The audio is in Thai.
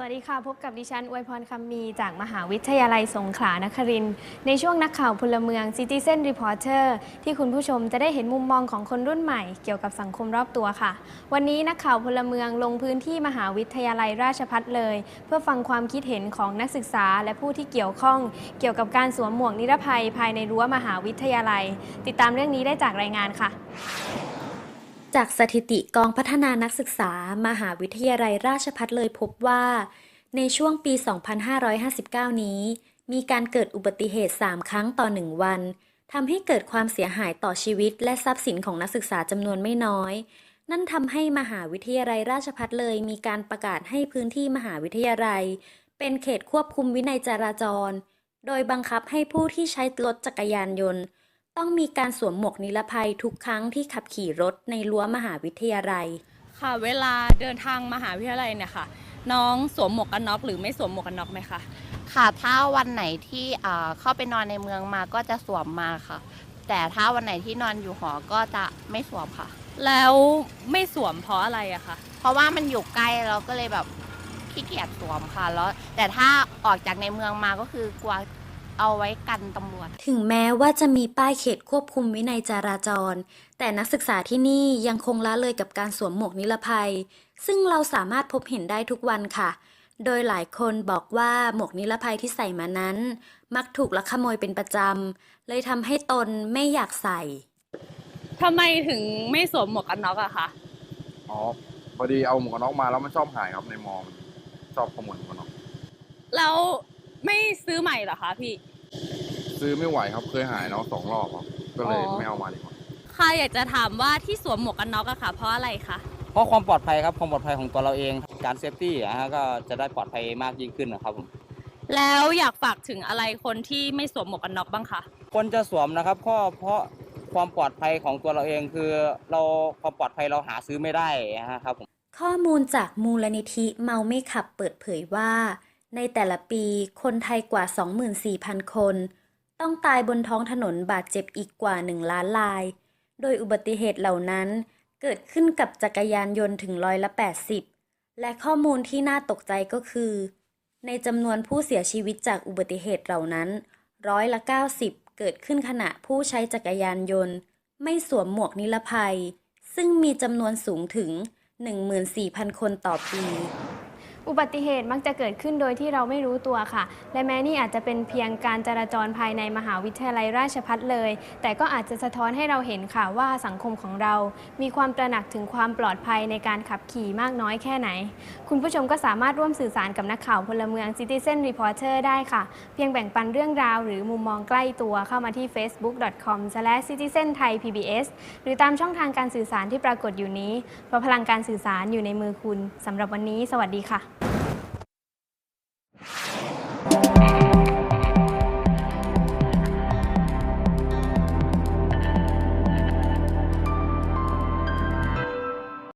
สวัสดีค่ะ พบกับดิฉันอวยพรคำมี จากมหาวิทยาลัยสงขลานครินทร์ในช่วงนักข่าวพลเมือง Citizen Reporter ที่คุณผู้ชมจะได้เห็นมุมมองของคนรุ่นใหม่ เกี่ยวกับสังคมรอบตัวค่ะ วันนี้นักข่าวพลเมืองลงพื้นที่มหาวิทยาลัยราชภัฏเลย เพื่อฟังความคิดเห็นของนักศึกษาและผู้ที่เกี่ยวข้อง เกี่ยวกับการสวมหมวกนิรภัยภายในรั้วมหาวิทยาลัย ติดตามเรื่องนี้ได้จากรายงานค่ะ จากสถิติกองพัฒนานักศึกษา มหาวิทยาลัยราชภัฏเลยพบว่า ในช่วงปี 2559 นี้ มีการเกิดอุบัติเหตุ 3 ครั้งต่อ 1 วันทำให้เกิดความเสียหายต่อชีวิต และทรัพย์สินของนักศึกษาจำนวนไม่น้อย นั่นทำให้มหาวิทยาลัยราชภัฏเลยมีการประกาศให้พื้นที่มหาวิทยาลัย เป็นเขตควบคุมวินัยจราจร โดยบังคับให้ผู้ที่ใช้รถจักรยานยนต์ ต้องมีการสวมหมวกนิรภัยทุกครั้งที่ขับขี่รถในรั้วมหาวิทยาลัย ค่ะ เวลาเดินทางมหาวิทยาลัยเนี่ยค่ะ น้องสวมหมวกกันน็อกหรือไม่สวมหมวกกันน็อกไหมคะ ค่ะ ถ้าวันไหนที่อ่าเข้าไปนอนในเมืองมาก็จะสวมมาค่ะ แต่ถ้าวันไหนที่นอนอยู่หอก็จะไม่สวมค่ะ แล้วไม่สวมเพราะอะไรอะคะ เพราะว่ามันอยู่ใกล้เราก็เลยแบบขี้เกียจสวมค่ะ แล้วแต่ถ้าออกจากในเมืองมาก็คือกลัว เอาไว้กันตำรวจ ถึงแม้ว่าจะมีป้ายเขตควบคุมวินัยจราจร แต่นักศึกษาที่นี่ยังคงละเลยกับการสวมหมวกนิรภัย ซึ่งเราสามารถพบเห็นได้ทุกวันค่ะ โดยหลายคนบอกว่าหมวกนิรภัยที่ใส่มานั้น มักถูกลักขโมยเป็นประจำ เลยทำให้ตนไม่อยากใส่ทำไมถึงไม่สวมหมวกกันน็อกอะคะ อ๋อ พอดีเอาหมวกกันน็อกมาแล้วมันชอบหายครับในมอมนชอบขโมยหมวกกันน็อกแล้ว ไม่ซื้อใหม่เหรอคะพี่ ซื้อไม่ไหวครับเคยหายเนาะสองรอบครับก็เลยอ๋อไม่เอามาดีกว่าค่ะอยากจะถามว่าที่สวมหมวกกันน็อกอะค่ะ เพราะอะไรคะเพราะความปลอดภัยครับความปลอดภัยของตัวเราเองการเซฟตี้อะฮะก็จะได้ปลอดภัยมากยิ่งขึ้นนะครับผมแล้วอยากฝากถึงอะไรคนที่ไม่สวมหมวกกันน็อกบ้างคะคนจะสวมนะครับเพราะเพราะความปลอดภัยของตัวเราเองคือ เราความปลอดภัยเราหาซื้อไม่ได้นะครับผม ข้อมูลจากมูลนิธิเมาไม่ขับเปิดเผยว่า ในแต่ละปีคนไทยกว่า 24,000 คน ต้องตายบนท้องถนนบาดเจ็บอีกกว่า 1 ล้านราย โดยอุบัติเหตุเหล่านั้นเกิดขึ้นกับจักรยานยนต์ถึงร้อยละ 80 และข้อมูลที่น่าตกใจก็คือ ในจำนวนผู้เสียชีวิตจากอุบัติเหตุเหล่านั้นร้อยละ 90 เกิดขึ้นขณะผู้ใช้จักรยานยนต์ ไม่สวมหมวกนิรภัย ซึ่งมีจำนวนสูงถึง 14,000 คนต่อปี อุบัติเหตุมักจะเกิดขึ้นโดยที่เราไม่รู้ตัวค่ะ และแม้นี่อาจจะเป็นเพียงการจราจรภายในมหาวิทยาลัยราชภัฏเลย แต่ก็อาจจะสะท้อนให้เราเห็นค่ะว่าสังคมของเรา มีความตระหนักถึงความปลอดภัยในการขับขี่มากน้อยแค่ไหน คุณผู้ชมก็สามารถร่วมสื่อสารกับนักข่าวพลเมือง Citizen Reporter ได้ค่ะ เพียงแบ่งปันเรื่องราวหรือมุมมองใกล้ตัวเข้ามาที่ facebook.com/citizenthaipbs หรือตามช่องทางการสื่อสารที่ปรากฏอยู่นี้ เพราะพลังการสื่อสารอยู่ในมือคุณสำหรับวันนี้ สวัสดีค่ะ